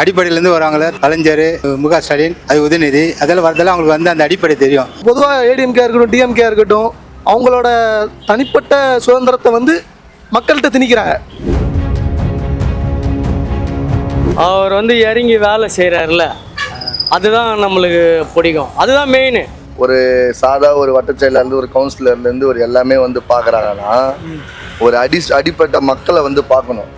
அடிப்படையிலேருந்து வருவாங்களே கலைஞர் மு க ஸ்டாலின் அது உதயநிதி அதெல்லாம் வரதெல்லாம் அவங்களுக்கு வந்து அந்த அடிப்படை தெரியும். பொதுவாக ஏடிஎம்கே இருக்கட்டும் டிஎம்கே இருக்கட்டும் அவங்களோட தனிப்பட்ட சுதந்திரத்தை வந்து மக்கள்கிட்ட திணிக்கிறாங்க. அவர் வந்து இறங்கி வேலை செய்கிறாருல அதுதான் நம்மளுக்கு பிடிக்கும். அதுதான் மெயின் ஒரு சாதா ஒரு வட்டச்செயலேருந்து ஒரு கவுன்சிலர்லேருந்து ஒரு எல்லாமே வந்து பார்க்குறாங்கன்னா ஒரு அடி அடிப்பட்ட மக்களை வந்து பார்க்கணும்.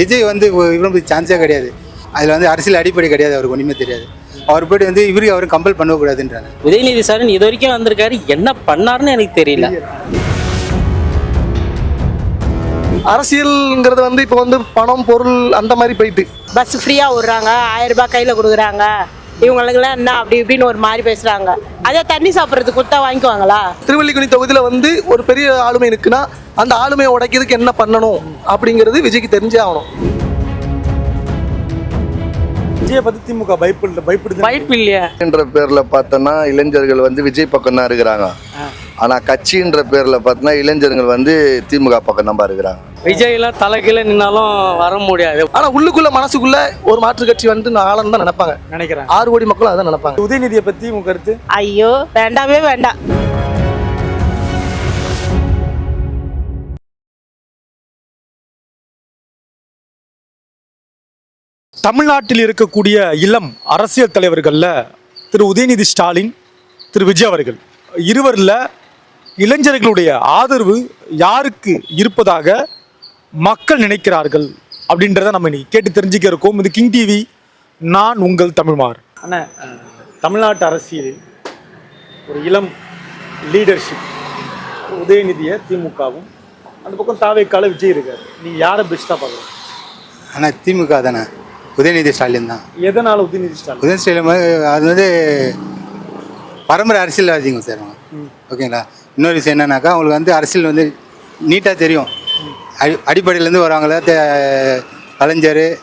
விஜய் வந்து இவருக்கு சான்ஸே கிடையாது. அதில் வந்து அரசியல் அடிப்படை கிடையாது அவருக்கு ஒன்றுமே தெரியாது. அவர் போய்ட்டு வந்து இவருக்கு அவரும் கம்பல் பண்ணக்கூடாதுன்றாங்க உதயநிதி ஸ்டாலின் இது வரைக்கும் வந்திருக்காரு. என்ன பண்ணாருன்னு எனக்கு தெரியல. அரசியல்ங்கிறது வந்து இப்போ வந்து பணம் பொருள் அந்த மாதிரி போயிட்டு. பஸ் ஃப்ரீயாக விடுறாங்க. ஆயிரம் ரூபாய் கையில் கொடுக்குறாங்க. இவங்களுக்கெல்லாம் என்ன அப்படி இப்படின்னு ஒரு மாதிரி பேசுகிறாங்க அதே தண்ணி சாப்பிட்றதுக்கு கொடுத்தா வாங்கிக்குவாங்களா? திருவல்லிக்குனி தொகுதியில் வந்து ஒரு பெரிய ஆளுமை இருக்குன்னா அந்த ஆளுமையை உடைக்கிறதுக்கு என்ன பண்ணணும் அப்படிங்கிறது விஜய்க்கு தெரிஞ்சே ஆகணும். விஜயை பத்தி திமுக பயப்பட பயப்படுது வாய்ப்பு இல்லையா என்ற பேர்ல பார்த்தோன்னா இளைஞர்கள் வந்து விஜய் பக்கம் தான் இருக்கிறாங்க. ஆனா கட்சின்ற பேர்ல பார்த்தோன்னா இளைஞர்கள் வந்து திமுக பக்கம் தான் இருக்கிறாங்க. விஜய்லாம் தலைகீழ நின்னாலும் வர முடியாது. ஆனால் உள்ளுக்குள்ள மனசுக்குள்ள ஒரு மாற்று கட்சி வந்து நாளம் தான் நினைப்பாங்க. நினைக்கிறேன். ஆறு கோடி மக்களும் அதான் நினைப்பாங்க. உதயநிதியை பத்தி உங்க கருத்து? ஐயோ வேண்டாமே வேண்டாம். தமிழ்நாட்டில் இருக்கக்கூடிய இளம் அரசியல் தலைவர்கள்ல திரு உதயநிதி ஸ்டாலின் திரு விஜய் அவர்கள். இருவரில் இளைஞர்களுடைய ஆதரவு யாருக்கு இருப்பதாக மக்கள் நினைக்கிறார்கள் அப்படின்றத நம்ம இன்னைக்கு கேட்டு தெரிஞ்சுக்க இருக்கோம். இது கிங் டிவி நான் உங்கள் தமிழ்மார். அண்ணா தமிழ்நாட்டு அரசியலில் ஒரு இளம் லீடர்ஷிப் உதயநிதியை திமுகவும் அந்த பக்கம் தாவேக்கால விஜய் இருக்காரு. நீங்க யாரை பெஸ்ட்டாக பார்க்குறோம் ஆனால் திமுக தானே உதயநிதி ஸ்டாலின் தான். எதனால உதயநிதி ஸ்டாலின்? உதயநிதி ஸ்டாலின் அது வந்து பரம்பரை அரசியல்வாதிங்க சார் ஓகேங்களா? இன்னொரு விஷயம் என்னன்னாக்கா அவங்களுக்கு வந்து அரசியல் வந்து நீட்டாக தெரியும். அடி அடிப்படையிலேருந்து வருவாங்களே கலைஞர்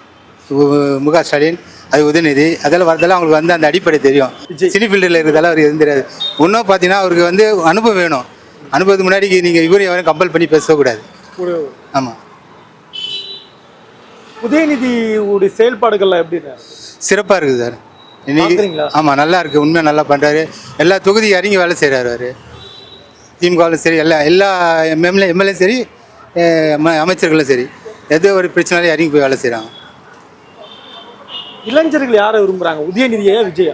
மு- மு க ஸ்டாலின் அது உதயநிதி அதெல்லாம் வரதெல்லாம் அவங்களுக்கு வந்து அந்த அடிப்படை தெரியும். சினி ஃபீல்டில் இருக்கிறதால அவருக்கு எதுவும் தெரியாது. இன்னும் பார்த்தீங்கன்னா அவருக்கு வந்து அனுபவம் வேணும். அனுபவத்துக்கு முன்னாடி நீங்கள் இவரையும் யாரும் கம்பல் பண்ணி பேசக்கூடாது. ஆமாம் உதயநிதி உடைய செயல்பாடுகள்லாம் எப்படி இருக்கு? சிறப்பாக இருக்குது சார். இன்னைக்கு? ஆமாம் நல்லா இருக்குது உண்மையாக நல்லா பண்ணுறாரு எல்லா தொகுதி இறங்கி வேலை செய்கிறாரு அவர். திமுகவிலும் சரி எல்லா எல்லா எம்எல்ஏ எம்எல்ஏ சரி அமைச்சர்களும் சரி எது ஒரு பிரச்சனாலும் இறங்கி போய் வேலை செய்கிறாங்க இளைஞர்கள் யாரை விரும்புறாங்க? உதயநிதியா விஜயா?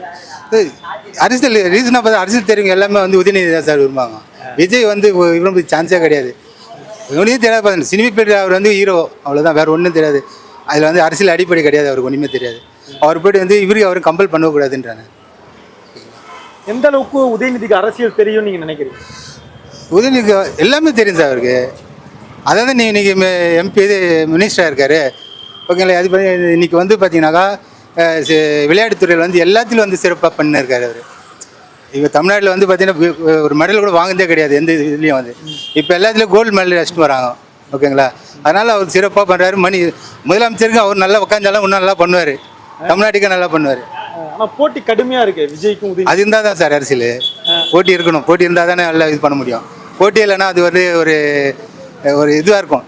அரசியல் ரீசனாக பார்த்தா அரசியல் தெரியுங்க எல்லாமே வந்து உதயநிதி தான் சார் விரும்புவாங்க. விஜய் வந்து இவருக்கு சான்ஸே கிடையாது. ஒன்றுமே தெரியாது பாருங்க. சினிமா பேர் அவர் வந்து ஹீரோ அவ்வளோதான் வேறு ஒன்றும் தெரியாது அதில் வந்து அரசியல் அடிப்படை கிடையாது அவருக்கு ஒன்றுமே தெரியாது. அவர் போய்ட்டு வந்து இவருக்கு அவரும் கம்பல் பண்ணக்கூடாதுன்றாங்க. எந்த அளவுக்கு உதயநிதிக்கு அரசியல் தெரியும் நீங்க நினைக்கிறீங்க? உதயநிதி எல்லாமே தெரியும் சார் அவருக்கு. அதாவது நீ இன்னைக்கு எம்பி இது மினிஸ்டராக இருக்காரு. ஓகேங்களா அது பத்தி இன்னைக்கு வந்து பார்த்தீங்கன்னாக்கா விளையாட்டுத்துறையில் வந்து எல்லாத்திலும் வந்து சிறப்பாக பண்ணிருக்காரு அவர். இப்போ தமிழ்நாட்டில் வந்து பார்த்தீங்கன்னா ஒரு மெடல் கூட வாங்குனதே கிடையாது எந்த இதுலேயும் வந்து. இப்போ எல்லாத்துலேயும் கோல்டு மெடல் அடிச்சுட்டு வராங்க. ஓகேங்களா? அதனால் அவர் சிறப்பாக பண்ணுறாரு மணி முதலமைச்சருக்கு அவர் நல்லா உட்காந்தாலும் இன்னும் நல்லா பண்ணுவார். தமிழ்நாட்டுக்கு நல்லா பண்ணுவார். ஆனா போட்டி கடுமையா இருக்கு விஜய்க்கும் அது இருந்தால் தான் சார் அரசியல். போட்டி இருக்கணும். போட்டி இருந்தால் தானே நல்லா இது பண்ண முடியும். போட்டி இல்லைன்னா அது வந்து ஒரு ஒரு இதுவாக இருக்கும்.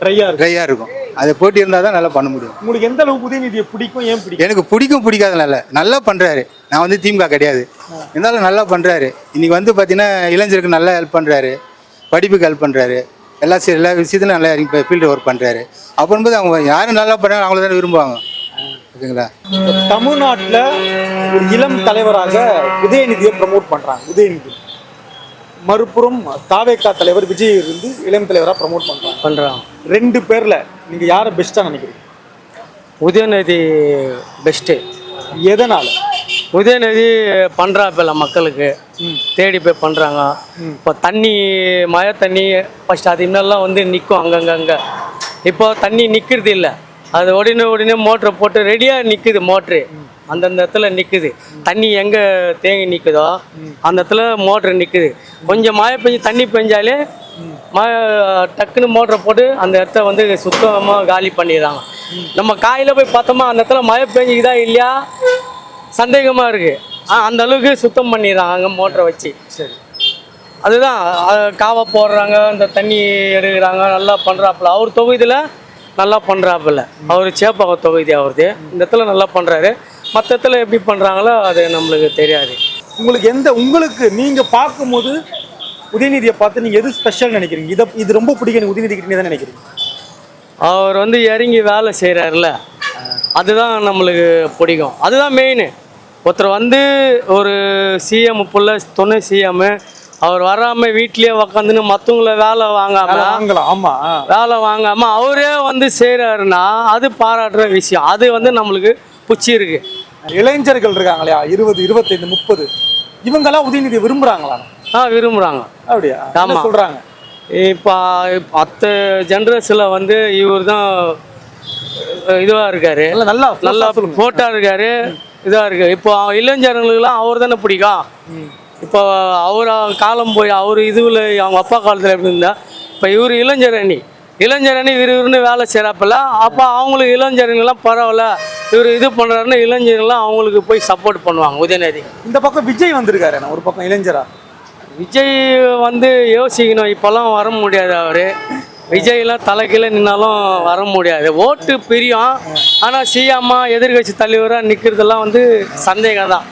ட்ரையா இருக்கு ட்ரையாக இருக்கும். அது போட்டி இருந்தால் தான் நல்லா பண்ண முடியும். உங்களுக்கு எந்த அளவுக்கு உதயநிதியை பிடிக்கும் ஏன் பிடிக்கும்? எனக்கு பிடிக்கும் பிடிக்காதனால நல்லா பண்ணுறாரு நான் வந்து திமுக கிடையாது. இருந்தாலும் நல்லா பண்ணுறாரு இன்னைக்கு வந்து பார்த்தீங்கன்னா இளைஞருக்கு நல்லா ஹெல்ப் பண்ணுறாரு படிப்புக்கு ஹெல்ப் பண்ணுறாரு எல்லா சி- எல்லா விஷயத்துலையும் நல்லா இறங்கி ஃபீல்டு ஒர்க் பண்ணுறாரு அப்போது அவங்க யாரும் நல்லா பண்ணுறாங்க அவங்கள தானே விரும்புவாங்க. ஓகேங்களா? தமிழ்நாட்டுல ஒரு இளம் தலைவராக உதயநிதியை ப்ரமோட் பண்றாங்க உதயநிதி. மறுபுறம் தாவேகா தலைவர் விஜய் இருந்து இளம் தலைவரா ப்ரமோட் பண்றாங்க. பண்றாங்க. ரெண்டு பேர்ல நீங்க யாரை பெஸ்டா நினைக்கிறீங்க? உதயநிதி பெஸ்ட்டு எதனால? உதயநிதி பண்ணுறாப்பில்ல மக்களுக்கு. தேடி போய் பண்ணுறாங்க இப்போ தண்ணி மழை தண்ணி ஃபஸ்ட் அது இன்னெல்லாம் வந்து நிற்கும் அங்கங்க அங்கே. இப்போ தண்ணி நிற்கிறது இல்லை. அது உடனே உடனே மோட்டரை போட்டு ரெடியாக நிற்குது மோட்ரு அந்தந்த இடத்துல நிற்குது தண்ணி எங்கே தேங்கி நிற்குதோ அந்த இடத்துல மோட்ரு நிற்குது கொஞ்சம் மழை பெஞ்சு தண்ணி பெஞ்சாலே மழை டக்குன்னு மோட்டரை போட்டு அந்த இடத்த வந்து சுத்தமாக காலி பண்ணிடுறாங்க. நம்ம காலையில் போய் பார்த்தோமா அந்த இடத்துல மழை பெஞ்சுக்குதா இல்லையா? சந்தேகமாக இருக்குது அந்த அளவுக்கு சுத்தம் பண்ணிடுறாங்க மோட்டரை வச்சு. சரி. அதுதான் காவா போடுறாங்க அந்த தண்ணி எடுக்கிறாங்க நல்லா பண்ணுறாப்புல அவர் தொகுதியில் நல்லா பண்ணுறாப்புல அவர் சேப்பாக்கம் தொகுதி அவருது. இந்த இடத்துல நல்லா பண்ணுறாரு மற்ற இடத்துல எப்படி பண்ணுறாங்களோ அது நம்மளுக்கு தெரியாது. உங்களுக்கு எந்த உங்களுக்கு நீங்க பார்க்கும்போது உதயநிதியை பார்த்து நீங்க எது ஸ்பெஷல் நினைக்கிறீங்க? இதை இது ரொம்ப பிடிக்கும் உதயநிதி கிட்ட தான் நினைக்கிறீங்க? அவர் வந்து இறங்கி வேலை செய்கிறாருல அதுதான் நம்மளுக்கு பிடிக்கும். அதுதான் மெயின் ஒருத்தர் வந்து ஒரு சிஎம் புள்ள துணை சிஎம் அவர் வராமல் வீட்லேயே உக்காந்துன்னு மற்றவங்கள வேலை வாங்காம ஆமா. வேலை வாங்காம அவரே வந்து செய்கிறாருன்னா அது பாராட்டுற விஷயம். அது வந்து நம்மளுக்கு பிடிச்சி இருக்கு. இளைஞர்கள் இருக்காங்க இல்லையா இருபது இருபத்தைந்து முப்பது. இவங்கெல்லாம் உதயநிதியை விரும்புறாங்களா? ஆ விரும்புகிறாங்க அப்படியா? ஆமா. சொல்றாங்க? இப்போ மற்ற ஜென்ரேஷனில் வந்து இவர் தான் இதுவாக இருக்காரு. நல்லா நல்லா நல்லா சொல்லுங்க. போட்டா இருக்காரு. இதாக இருக்கு. இப்போ இளைஞர்களுக்கெல்லாம் அவர் தானே பிடிக்கும். இப்போ அவர் காலம் போய் அவர் இதுவில் அவங்க அப்பா காலத்தில் எப்படி இருந்தா இப்போ இவர் இளைஞர் அணி. இளைஞர் அணி விறுவிறுன்னு வேலை செய்கிறாப்பில்ல அப்போ அவங்களுக்கு இளைஞர்கள்லாம் பரவாயில்ல. இவர் இது பண்ணுறாருன்னு இளைஞர்கள்லாம் அவங்களுக்கு போய் சப்போர்ட் பண்ணுவாங்க உதயநிதி. இந்த பக்கம் விஜய் வந்திருக்காரு நான் ஒரு பக்கம் இளைஞரா? விஜய் வந்து யோசிக்கணும் இப்போல்லாம் வர முடியாது அவர். விஜய்லாம் தலைக்கீழ நின்னாலும் வர முடியாது. ஓட்டு பிரியும். ஆனால் சிஎம்மா எதிர்கட்சி தலைவராக நிற்கிறதெல்லாம் வந்து சந்தேகம் தான்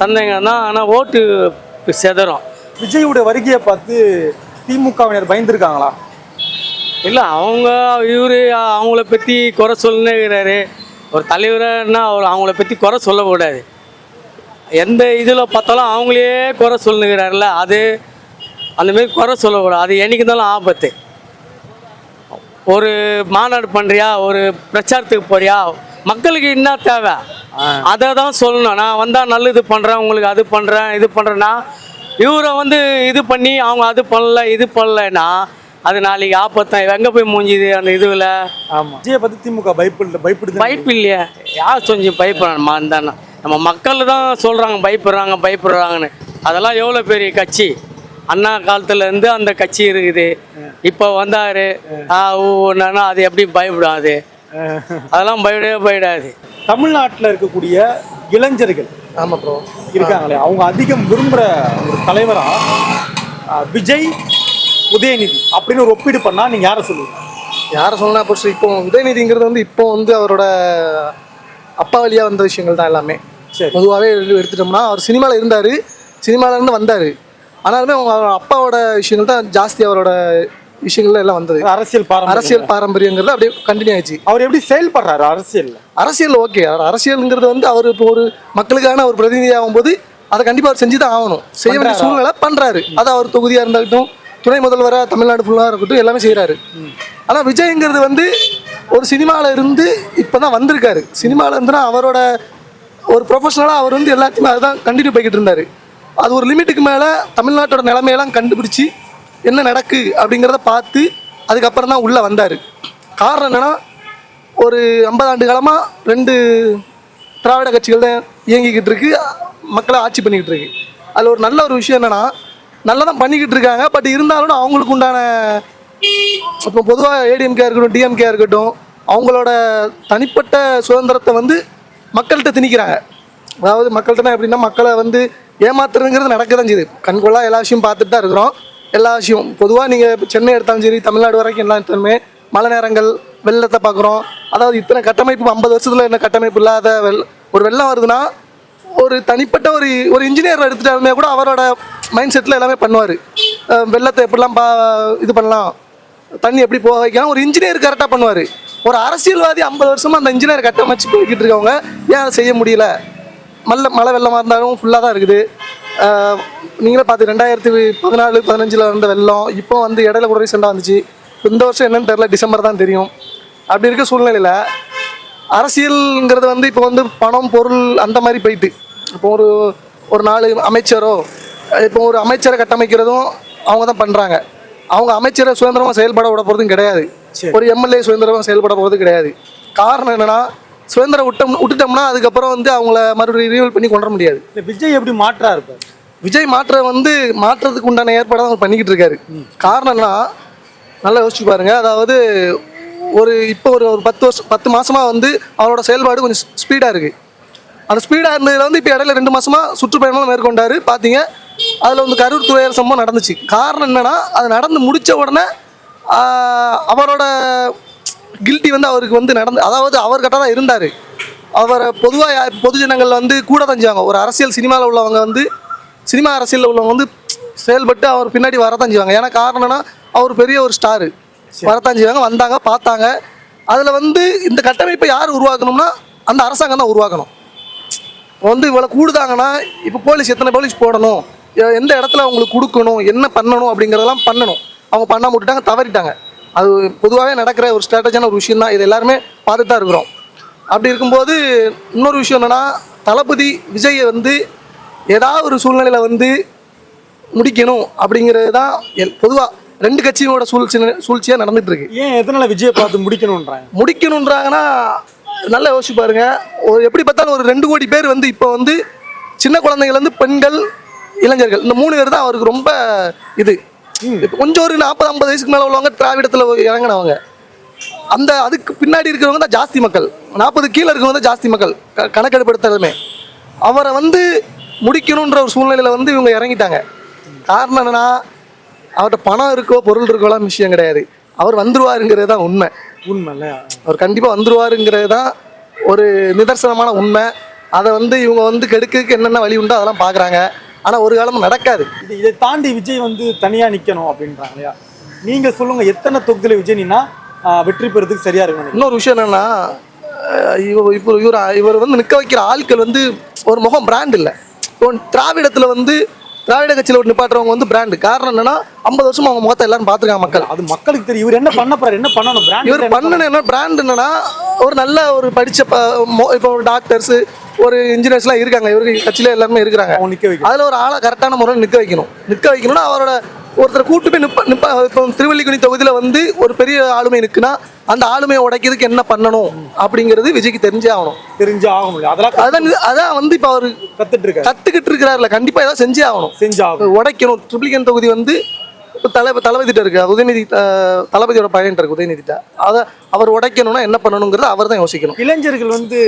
சந்தேகம் தான் ஆனால் ஓட்டு செதறும். விஜயோட வருகையை பார்த்து திமுகவினர் பயந்துருக்காங்களா? இல்லை அவங்க இவர் அவங்கள பற்றி குறை சொல்லுங்கிறாரு ஒரு தலைவர்னா அவர் அவங்கள பற்றி குறை சொல்லக்கூடாது. எந்த இதில் பார்த்தாலும் அவங்களே குறை சொல்லுங்கிறாருல அது அந்தமாரி குறை சொல்லக்கூடாது. அது என்னைக்கு இருந்தாலும் ஆபத்து. ஒரு மாநாடு பண்ணுறியா ஒரு பிரச்சாரத்துக்கு போறியா? மக்களுக்கு என்ன தேவை? அதை தான் சொல்லணும். நான் வந்தால் நல்லது பண்ணுறேன் உங்களுக்கு அது பண்ணுறேன் இது பண்ணுறேன்னா இவரை வந்து இது பண்ணி அவங்க அது பண்ணல இது பண்ணலைன்னா அது நாளைக்கு ஆபத்தான். எங்கே போய் மூஞ்சிது அந்த இதுவில்? ஆமா. விஜயை பத்தி திமுக பயப்படல பயப்படுது பயப்பு இல்லையா. யார் கொஞ்சம் பயப்படுறாங்கம்மா இருந்தாண்ணா நம்ம மக்கள் தான் சொல்கிறாங்க பயப்படுறாங்க பயப்படுறாங்கன்னு. அதெல்லாம் எவ்வளோ பெரிய கட்சி? அண்ணா காலத்துல இருந்து அந்த கட்சி இருக்குது. இப்போ வந்தார். ஆ ஊன்னா அது எப்படி பயப்படும் அது? அதெல்லாம் பயப்படவே பயப்படாது தமிழ்நாட்டுல இருக்கக்கூடிய இளைஞர்கள் ஆமா ப்ரோ இருக்காங்களே அவங்க அதிகம் விரும்புற ஒரு தலைவரா ஆ, விஜய் உதயநிதி அப்படின்னு ஒரு ஒப்பீடு பண்ணா நீங்க யாரை சொல்லுவீங்க? யாரை சொன்னா இப்போ இப்போ உதயநிதிங்கிறது வந்து இப்போ வந்து அவரோட அப்பா வழியா வந்த விஷயங்கள் தான் எல்லாமே. சரி. பொதுவாகவே எடுத்துட்டோம்னா அவர் சினிமாவில் இருந்தார். சினிமால இருந்து வந்தார். ஆனாலுமே அவங்க அப்பாவோட விஷயங்கள் தான் ஜாஸ்தி அவரோட விஷயங்கள்ல எல்லாம் வந்தது. அரசியல் பாரம்பரியம். அரசியல் பாரம்பரியங்கிறது அப்படியே கண்டினியூ ஆயிடுச்சு. அவர் எப்படி செயல்படுறாரு அரசியல்ல? அரசியல் ஓகே அவர் அரசியலுங்கிறது வந்து அவர் இப்போ ஒரு மக்களுக்கான ஒரு பிரதிநிதி ஆகும்போது அதை கண்டிப்பாக அவர் செஞ்சு தான் ஆகணும். செய்ய வேண்டிய பண்றாரா? சூழ்நிலை பண்ணுறாரு அது அவர் தொகுதியாக இருந்தாகட்டும் துணை முதல்வராக தமிழ்நாடு ஃபுல்லாக இருக்கட்டும் எல்லாமே செய்கிறாரு ஆனால் விஜய்ங்கிறது வந்து ஒரு சினிமாவில் இருந்து இப்போ தான் வந்திருக்காரு. சினிமாவில் இருந்துன்னா அவரோட ஒரு ப்ரொஃபஷனலாக அவர் வந்து எல்லாத்தையுமே அதுதான் கண்டினியூ போய்கிட்டு இருந்தார். அது ஒரு லிமிட்டுக்கு மேலே தமிழ்நாட்டோட நிலைமையெல்லாம் கண்டுபிடிச்சி என்ன நடக்கு அப்படிங்கிறத பார்த்து அதுக்கப்புறம் தான் உள்ளே வந்தார். காரணம் என்னன்னா ஒரு ஐம்பது ஆண்டு காலமாக ரெண்டு திராவிட கட்சிகள் தான் இயங்கிக்கிட்டு இருக்கு மக்களை ஆட்சி பண்ணிக்கிட்டு இருக்கு. அதில் ஒரு நல்ல ஒரு விஷயம் என்னென்னா நல்லா தான் பண்ணிக்கிட்டு இருக்காங்க பட் இருந்தாலும் அவங்களுக்கு உண்டான இப்போ பொதுவாக ஏடிஎம்கே இருக்கட்டும் டிஎம்கே இருக்கட்டும் அவங்களோட தனிப்பட்ட சுதந்திரத்தை வந்து மக்கள்கிட்ட திணிக்கிறாங்க. அதாவது மக்கள்கிட்ட எப்படின்னா மக்களை வந்து ஏமாத்துறதுங்கிறது நடக்க தான் செய்யுது. கண்கொள்ளா எல்லா விஷயம் பார்த்துட்டு தான் இருக்கிறோம். எல்லா விஷயம் பொதுவாக நீங்கள் சென்னை எடுத்தாலும் சரி தமிழ்நாடு வரைக்கும் எல்லா இடத்துலையுமே மழை நேரங்கள் வெள்ளத்தை பார்க்குறோம். அதாவது இத்தனை கட்டமைப்பு ஐம்பது வருஷத்தில் என்ன கட்டமைப்பு இல்லாத வெள் ஒரு வெள்ளம் வருதுன்னா ஒரு தனிப்பட்ட ஒரு ஒரு இன்ஜினியர் எடுத்துட்டாலுமே கூட அவரோட மைண்ட் செட்டில் எல்லாமே பண்ணுவார். வெள்ளத்தை எப்படிலாம் பா இது பண்ணலாம் தண்ணி எப்படி போக வைக்கலாம் ஒரு இன்ஜினியர் கரெக்டாக பண்ணுவார். ஒரு அரசியல்வாதி ஐம்பது வருஷமாக அந்த இன்ஜினியர் கட்டமைச்சு போய்கிட்டு இருக்கவங்க ஏன் அதை செய்ய முடியல? மல்ல மழை வெள்ளமாக இருந்தாலும் ஃபுல்லாக தான் இருக்குது. நீங்களே பார்த்து ரெண்டாயிரத்தி பதினாலு பதினஞ்சில் வந்த வெள்ளம் இப்போ வந்து இடையில கூட ரீசெண்டாக வந்துச்சு. இந்த வருஷம் என்னன்னு தெரில டிசம்பர் தான் தெரியும். அப்படி இருக்க சூழ்நிலையில் அரசியல்ங்கிறது வந்து இப்போ வந்து பணம் பொருள் அந்த மாதிரி போயிட்டு. இப்போ ஒரு ஒரு நாலு அமைச்சரோ இப்போ ஒரு அமைச்சரை கட்டமைக்கிறதும் அவங்க தான் பண்ணுறாங்க அவங்க அமைச்சரை சுதந்திரமாக செயல்பட விட போகிறதும் கிடையாது. ஒரு எம்எல்ஏ சுதந்திரமாக செயல்பட போகிறது கிடையாது. காரணம் என்னன்னா சுதந்திரம் விட்டம் விட்டுட்டோம்னா அதுக்கப்புறம் வந்து அவங்கள மறுபடியும் ரினியூவல் பண்ணி கொண்டு வர முடியாது. இந்த விஜய் எப்படி மாற்றா இருப்பார் விஜய் மாற்ற வந்து மாற்றத்துக்கு உண்டான ஏற்பாடு தான் அவர் பண்ணிக்கிட்டு இருக்காரு. காரணம் என்னன்னா நல்லா யோசிச்சு பாருங்க. அதாவது ஒரு இப்போ ஒரு ஒரு பத்து வருஷம் பத்து மாசமா வந்து அவரோட செயல்பாடு கொஞ்சம் ஸ்பீடாக இருக்கு. அந்த ஸ்பீடாக இருந்ததுல வந்து இப்போ இடையில ரெண்டு மாசமா சுற்றுப்பயணம் மேற்கொண்டாரு. பார்த்தீங்க அதில் வந்து கரூர் துறையர் சம்பவம் நடந்துச்சு. காரணம் என்னன்னா அது நடந்து முடிச்ச உடனே அவரோட கில்ட்டி வந்து அவருக்கு வந்து நடந்து அதாவது அவர் கரெக்டாக தான் இருந்தார். அவரை பொதுவாக பொதுஜனங்கள் வந்து கூட தான் செய்வாங்க. ஒரு அரசியல் சினிமாவில் உள்ளவங்க வந்து சினிமா அரசியலில் உள்ளவங்க வந்து செயல்பட்டு அவர் பின்னாடி வரத்தான் செய்வாங்க. ஏன்னா காரணம்னா அவர் பெரிய ஒரு ஸ்டாரு வரத்தான் செய்வாங்க வந்தாங்க பார்த்தாங்க. அதில் வந்து இந்த கட்டமைப்பை யார் உருவாக்கணும்னா அந்த அரசாங்கம் தான் உருவாக்கணும். வந்து இவ்வளோ கூடுதாங்கன்னா இப்போ போலீஸ் எத்தனை போலீஸ் போடணும்? எந்த இடத்துல அவங்களுக்கு கொடுக்கணும்? என்ன பண்ணணும்? அப்படிங்கிறதெல்லாம் பண்ணணும். அவங்க பண்ணாம விட்டுட்டாங்க தவறிட்டாங்க. அது பொதுவாகவே நடக்கிற ஒரு ஸ்ட்ராட்டஜியான ஒரு விஷயம் தான் இது எல்லாருமே பார்த்துட்டு தான் இருக்கிறோம். அப்படி இருக்கும்போது இன்னொரு விஷயம் என்னென்னா தளபதி விஜயை வந்து ஏதாவது ஒரு சூழ்நிலையில் வந்து முடிக்கணும் அப்படிங்கிறது தான் பொதுவாக ரெண்டு கட்சியோட சூழ்ச்சி சூழ்ச்சியாக நடந்துட்டு இருக்கு ஏன் எதனால விஜயை பார்த்து முடிக்கணுன்றாங்க முடிக்கணுன்றாங்கன்னா நல்லா யோசிச்சு பாருங்க. ஒரு எப்படி பார்த்தாலும் ஒரு ரெண்டு கோடி பேர் வந்து இப்போ வந்து சின்ன குழந்தைங்கள்லேருந்து பெண்கள் இளைஞர்கள் இந்த மூணு பேர் தான் அவருக்கு ரொம்ப இது. கொஞ்சம் ஒரு நாற்பது ஐம்பது வயசுக்கு மேலே உள்ளவங்க திராவிடத்தில் இறங்கினவங்க அந்த அதுக்கு பின்னாடி இருக்கிறவங்க தான் ஜாஸ்தி மக்கள். நாற்பது கீழே இருக்கிறவங்க தான் ஜாஸ்தி மக்கள். க கணக்கெடுப்படுத்தாலுமே அவரை வந்து முடிக்கணுன்ற ஒரு சூழ்நிலையில் வந்து இவங்க இறங்கிட்டாங்க. காரணம் என்னன்னா அவர்கிட்ட பணம் இருக்கோ பொருள் இருக்கோலாம் விஷயம் கிடையாது. அவர் வந்துருவாருங்கிறது தான் உண்மை. உண்மை இல்லையா அவர் கண்டிப்பாக வந்துருவாருங்கிறது தான் ஒரு நிதர்சனமான உண்மை. அதை வந்து இவங்க வந்து கெடுக்கிறதுக்கு என்னென்ன வழி உண்டோ அதெல்லாம் பார்க்குறாங்க. ஆனால் ஒரு காலமும் நடக்காது. இது இதை தாண்டி விஜய் வந்து தனியா நிக்கணும் அப்படின்றாங்க இல்லையா? நீங்க சொல்லுங்க எத்தனை தொகுதியில விஜய் நின்னா வெற்றி பெறதுக்கு சரியா இருக்கும்? இன்னொரு விஷயம் என்னென்னா இவர் இப்போ இவர் இவர் வந்து நிற்க வைக்கிற ஆட்கள் வந்து ஒரு முகம் பிராண்ட் இல்லை. இப்போ திராவிடத்தில் வந்து திராவிட கட்சியில் ஒரு நிப்பாட்டுறவங்க வந்து பிராண்டு காரணம் என்னன்னா ஐம்பது வருஷமா அவங்க முகத்தை எல்லாரும் பார்த்துருக்காங்க மக்கள். அது மக்களுக்கு தெரியும். இவர் என்ன பண்ண போறாரு? என்ன பண்ணணும்? இவர் பிராண்ட் பண்ணன என்ன பிராண்ட் என்னன்னா ஒரு நல்ல ஒரு படிச்ச ப- மொ- இப்போ ஒரு டாக்டர்ஸ் ஒரு இன்ஜினியர்ஸ்லாம் இருக்காங்க. இவருக்கு கட்சியில எல்லாருமே இருக்கிறாங்க. அவங்க நிக்க வைக்கணும். அதில் ஒரு ஆளை கரெக்டான முறையில் நிற்க வைக்கணும். நிற்க வைக்கணும்னா அவரோட ஒருத்தரை கூட்டு போய் நிப்ப நிப்ப இப்போ திருவள்ளிக்குனி தொகுதியில் வந்து ஒரு பெரிய ஆளுமை நிற்குன்னா அந்த ஆளுமையை உடைக்கிறதுக்கு என்ன பண்ணணும் அப்படிங்கிறது விஜய்க்கு தெரிஞ்சே ஆகணும். தெரிஞ்சு ஆக முடியும் அதெல்லாம் அதான் அதான் வந்து இப்போ அவர் கத்துட்டு இருக்காரு. கற்றுக்கிட்டு இருக்கிறாருல கண்டிப்பாக ஏதாவது செஞ்சே ஆகணும். செஞ்சு ஆகும் உடைக்கணும் ட்ரிபிளிகன் தொகுதி வந்து தலை தளபதிட்ட இருக்கு. உதயநிதி தளபதியோட பையன் இருக்கு உதயநிதிட்ட. அதை அவர் உடைக்கணும்னா என்ன பண்ணணுங்கிறத அவர் தான் யோசிக்கணும். இளைஞர்கள் வந்து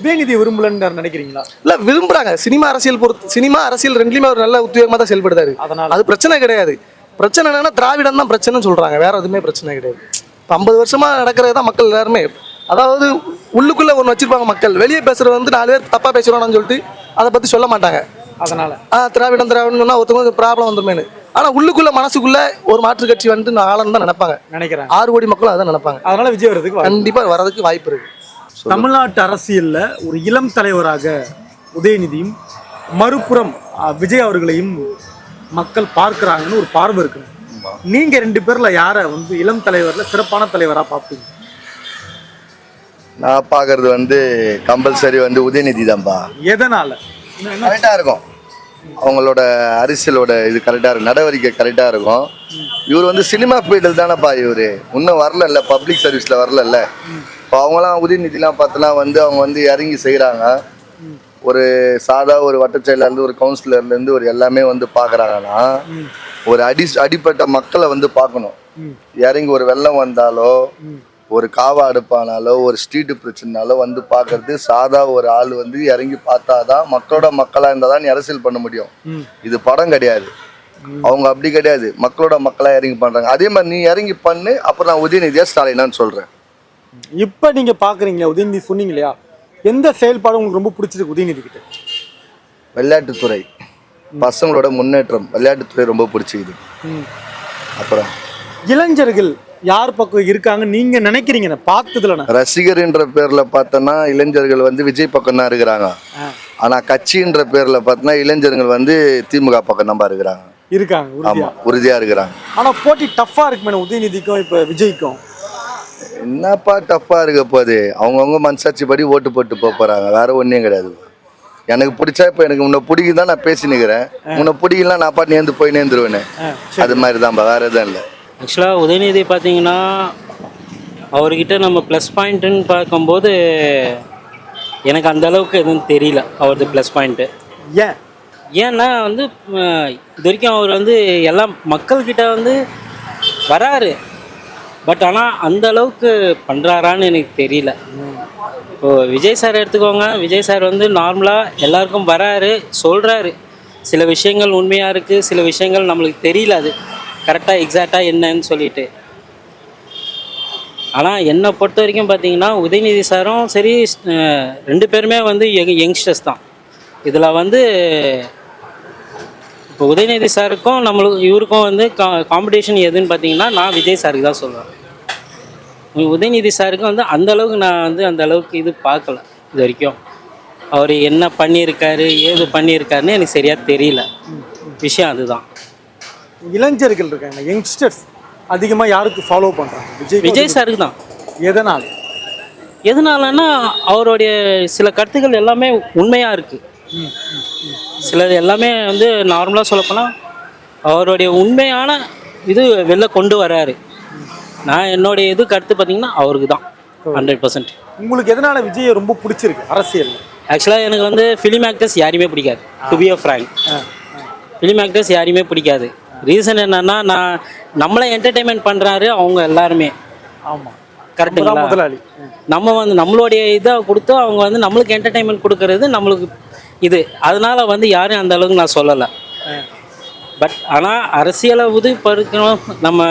உதயநிதி விரும்பலன்னு நினைக்கிறீங்களா? இல்லை விரும்புறாங்க. சினிமா அரசியல் பொறுத்து சினிமா அரசியல் ரெண்டுலையுமே அவர் நல்ல உத்தியோகமாக தான் செயல்படுறாரு. அதனால. அது பிரச்சனை கிடையாது. பிரச்சனை என்னன்னா திராவிடம் தான் பிரச்சனைன்னு சொல்றாங்க. வேற எதுவுமே பிரச்சனை கிடையாது. இப்போ ஐம்பது வருஷமா நடக்கிறது தான் மக்கள் எல்லாருமே. அதாவது உள்ளுக்குள்ள ஒன்று வச்சிருப்பாங்க மக்கள். வெளியே பேசுறது வந்து நாலு பேர் தப்பா பேசுறான்னு சொல்லிட்டு அதை பத்தி சொல்ல மாட்டாங்க. அதனால. ஆ திராவிடம் திராவிடம் சொன்னா ஒருத்தவங்க ப்ராப்ளம் வந்துருமேனு ஆனா உள்ளுக்குள்ள மனசுக்குள்ள ஒரு மாற்று கட்சி வந்துட்டு நான் ஆளன்னு தான் நினைப்பாங்க. நினைக்கிறேன். ஆறு கோடி மக்களும் அதான் நினைப்பாங்க. அதனால விஜய் வரதுக்கு. கண்டிப்பா வரதுக்கு வாய்ப்பு இருக்கு. தமிழ்நாட்டு அரசியல்ல ஒரு இளம் தலைவராக உதயநிதியும் மறுபுறம் விஜய் அவர்களையும் மக்கள் பார்க்கறாங்கன்னு ஒரு பார்வை இருக்கு. நீங்க ரெண்டு பேர்ல யார வந்து இளம் தலைவர்ல சிறப்பான தலைவரா பார்ப்பீங்க? நான் பார்க்கறது வந்து கம்பல்சரி வந்து உதயநிதி தான்ப்பா எதனால? இருக்கும். அவங்களோட அரசியலோட இது கரெக்டாக இருக்கும். நடவடிக்கை கரெக்டாக இருக்கும். இவர் வந்து சினிமா ஃபீல்டில் தானேப்பா இவர். இன்னும் வரலல்ல பப்ளிக் சர்வீஸில் வரலல்ல. இப்போ அவங்களாம் உதயநிதிலாம் பார்த்தோன்னா வந்து அவங்க வந்து இறங்கி செய்கிறாங்க ஒரு சாதா ஒரு வட்டச்செயலேருந்து ஒரு கவுன்சிலர்லேருந்து ஒரு எல்லாமே வந்து பார்க்குறாங்கன்னா ஒரு அடி அடிப்பட்ட மக்களை வந்து பார்க்கணும். இறங்கி ஒரு வெள்ளம் வந்தாலோ ஒரு காவா அடுப்பானாலோ ஒரு ஸ்ட்ரீட்டு பிரச்சனைனாலோ வந்து பார்க்கறது சாதா ஒரு ஆள் வந்து இறங்கி பார்த்தாதான் மக்களோட மக்களாக இருந்தால் தான் நீ அரசியல் பண்ண முடியும். இது படம் கிடையாது. அவங்க அப்படி கிடையாது. மக்களோட மக்களாக இறங்கி பண்ணுறாங்க அதே மாதிரி நீ இறங்கி பண்ணு அப்புறம் நான் உதயநிதியா ஸ்டாலினான்னு சொல்கிறேன் இப்ப நீங்க பாக்குறீங்களா உதயநிதி சொன்னீங்க இல்லையா எந்த செயல்பாடு உங்களுக்கு ரொம்ப பிடிச்சிருக்கு உதயநிதி கிட்ட? விளையாட்டுத்துறை. பசங்களோட முன்னேற்றம் விளையாட்டுத்துறை ரொம்ப பிடிச்சிக்குது. அப்புறம்? இளைஞர்கள் யார் பக்கம் இருக்காங்க நீங்க நினைக்கிறீங்க? நான் பார்த்ததுல நான். ரசிகர்ன்ற பேர்ல பார்த்தோன்னா இளைஞர்கள் வந்து விஜய் பக்கம் தான் இருக்கிறாங்க. ஆனா கட்சின்ற பேர்ல பார்த்தோன்னா இளைஞர்கள் வந்து திமுக பக்கம் நம்ப இருக்கிறாங்க. இருக்காங்க ஆமா உறுதியா இருக்கிறாங்க. ஆனா போட்டி டஃப்பா இருக்கு மேடம் உதயநிதிக்கும் இப்ப விஜய்க்கும். என்னப்பா டஃப்பா இருக்க போகுது? அவங்கவுங்க மனசாட்சி படி ஓட்டு போட்டு போக போறாங்க. வேற ஒன்றும் கிடையாது. எனக்கு பிடிச்சா இப்போ எனக்கு உன்னை பிடிக்குதான் தான் நான் பேசி நிற்கிறேன் உன்னை பிடிக்கலாம் நான் பாட்டு நேர்ந்து போய் நேர்ந்துருவேனே. அது மாதிரி தான்ப்பா வேற எதுவும் இல்லை. ஆக்சுவலாக உதயநிதி பார்த்தீங்கன்னா அவர்கிட்ட நம்ம ப்ளஸ் பாயிண்ட்டுன்னு பார்க்கும்போது எனக்கு அந்த அளவுக்கு எதுவும் தெரியல அவரது ப்ளஸ் பாயிண்ட்டு ஏன்? ஏன்னா வந்து இது வரைக்கும் அவர் வந்து எல்லாம் மக்கள்கிட்ட வந்து வராரு. பட் ஆனால் அந்த அளவுக்கு பண்ணுறாரான்னு எனக்கு தெரியல. இப்போ விஜய் சார் எடுத்துக்கோங்க. விஜய் சார் வந்து நார்மலாக எல்லாருக்கும் வராரு சொல்கிறாரு சில விஷயங்கள் உண்மையாக இருக்குது சில விஷயங்கள் நம்மளுக்கு தெரியல அது. கரெக்டாக எக்ஸாக்டாக என்னன்னு சொல்லிட்டு. ஆனால் என்னை பொறுத்த வரைக்கும் பார்த்தீங்கன்னா உதயநிதி சாரும் சரி ரெண்டு பேருமே வந்து யங் யங்ஸ்டர்ஸ் தான். இதில் வந்து இப்போ உதயநிதி சாருக்கும் நம்மளுக்கு இவருக்கும் வந்து கா காம்படிஷன் எதுன்னு பார்த்தீங்கன்னா நான் விஜய் சாருக்கு தான் சொல்லுவேன். உதயநிதி சாருக்கு வந்து அந்த அளவுக்கு நான் வந்து அந்த அளவுக்கு இது பார்க்கல இது வரைக்கும். அவர் என்ன பண்ணியிருக்காரு ஏது பண்ணியிருக்காருன்னு எனக்கு சரியாக தெரியல. விஷயம் அதுதான். இளைஞர்கள் இருக்காங்க யங்ஸ்டர்ஸ் அதிகமாக யாருக்கு ஃபாலோ பண்ணுறாங்க விஜய் விஜய் சாருக்கு தான். எதனால்? எதனாலன்னா அவருடைய சில கருத்துக்கள் எல்லாமே உண்மையாக இருக்குது சிலது எல்லாமே வந்து நார்மலாக சொல்லப்போனால் அவருடைய உண்மையான இது வெளில கொண்டு வராரு. நான் என்னுடைய இது கருத்து பார்த்தீங்கன்னா அவருக்கு தான். ஹண்ட்ரட் பர்சன்ட் உங்களுக்கு எதனால் விஜயை ரொம்ப பிடிச்சிருக்கு அரசியலில்? ஆக்சுவலாக எனக்கு வந்து ஃபிலிம் ஆக்டர்ஸ் யாரையுமே பிடிக்காது. To be a frank film actors யாரையுமே பிடிக்காது. ரீசன் என்னன்னா நான் நம்மளை என்டர்டெயின்மெண்ட் பண்ணுறாரு அவங்க எல்லாருமே. ஆமாம் கரெக்டுங்களா முதலாளி. நம்ம வந்து நம்மளுடைய இதை கொடுத்து அவங்க வந்து நம்மளுக்கு என்டர்டைன்மெண்ட் கொடுக்கறது நம்மளுக்கு இது. அதனால வந்து யாரும் அந்த அளவுக்கு நான் சொல்லலை. பட் ஆனால் அரசியலை உதவிப்படுத்தணும் நம்ம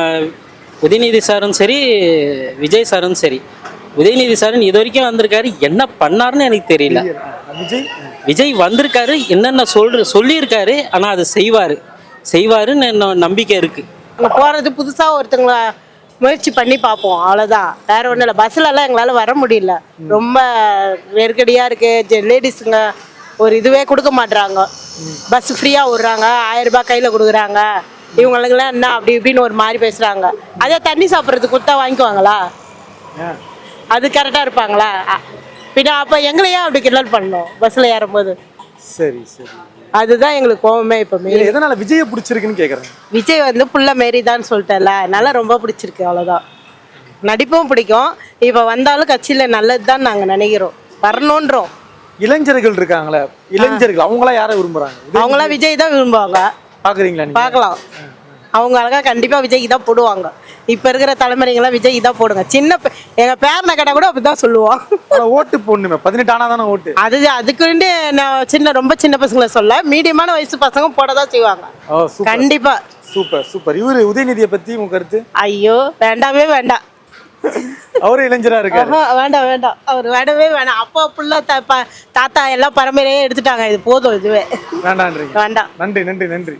உதயநிதி சாரும் சரி விஜய் சாரும் சரி. உதயநிதி சாரும் இது வரைக்கும் வந்திருக்காரு. என்ன பண்ணாருன்னு எனக்கு தெரியல. விஜய்? விஜய் வந்திருக்காரு என்னென்ன சொல்ற சொல்லியிருக்காரு ஆனால் அதை செய்வார். செய்வாருன்னு என்ன நம்பிக்கை இருக்குது அங்கே போகிறது புதுசாக ஒருத்தங்கள முயற்சி பண்ணி பார்ப்போம் அவ்வளோதான் வேற ஒன்றும் இல்லை. பஸ்ஸிலலாம் எங்களால் வர முடியல. ரொம்ப நெருக்கடியாக இருக்குது லேடிஸுங்க ஒரு இதுவே கொடுக்க மாட்றாங்க. பஸ் ஃப்ரீயாக விட்றாங்க ஆயிரம் ரூபாய் கையில் கொடுக்குறாங்க. இவங்களுக்கெல்லாம் என்ன அப்படி இப்படின்னு ஒரு மாதிரி பேசுகிறாங்க அதே தண்ணி சாப்பிட்றதுக்கு கொடுத்தா வாங்கிக்குவாங்களா? அது கரெக்டாக இருப்பாங்களா? பின்ன அப்போ எங்களையே அப்படி கிண்டல் பண்ணணும் பஸ்ஸில் ஏறும்போது. சரி சரி. அதுதான் எங்களுக்கு கோவமே இப்போ இல்லை எதனால் விஜயை பிடிச்சிருக்குன்னு கேட்குறேன் விஜய் வந்து புள்ள மாரி தான் சொல்லிட்டேன்ல அதனால ரொம்ப பிடிச்சிருக்கு அவ்வளோதான் நடிப்பும் பிடிக்கும். இப்போ வந்தாலும் கட்சியில் நல்லது தான் நாங்கள் நினைக்கிறோம். வரணுன்றோம். இளைஞர்கள் இருக்காங்களே இளைஞர்கள் அவங்களாம் யாரை விரும்புகிறாங்க அவங்களாம் விஜய். தான் விரும்புவாங்க. பார்க்குறீங்களா நீங்கள் பார்க்கலாம் அவங்க அழகா கண்டிப்பாக விஜய்க்கு தான் போடுவாங்க. இப்போ இருக்கிற தலைமுறைங்களாம் விஜய்க்கு தான் போடுங்க. சின்ன பே- எங்க பேரனை கேட்டால் கூட அப்படி தான் சொல்லுவோம் ஓட்டு போடணுமே. பதினெட்டு ஆனால் தானே ஓட்டு? அது அதுக்குண்டு நான் சின்ன ரொம்ப சின்ன பசங்களை சொல்ல மீடியமான வயசு பசங்க போட தான் செய்வாங்க. Oh super. கண்டிப்பா. Super super. இவரு உதயநிதியை பற்றி உங்க கருத்து? ஐயோ வேண்டாமே வேண்டாம். அவரும் இளைஞரா இருக்காரு. வேண்டாம் வேண்டாம். அவர் வேண்டவே வேண்டாம். அப்பா புள்ள தாத்தா எல்லாம் பரம்பரையே எடுத்துட்டாங்க. இது போதும் இதுவே. வேண்டான்றீங்க. வேண்டாம். நன்றி நன்றி நன்றி.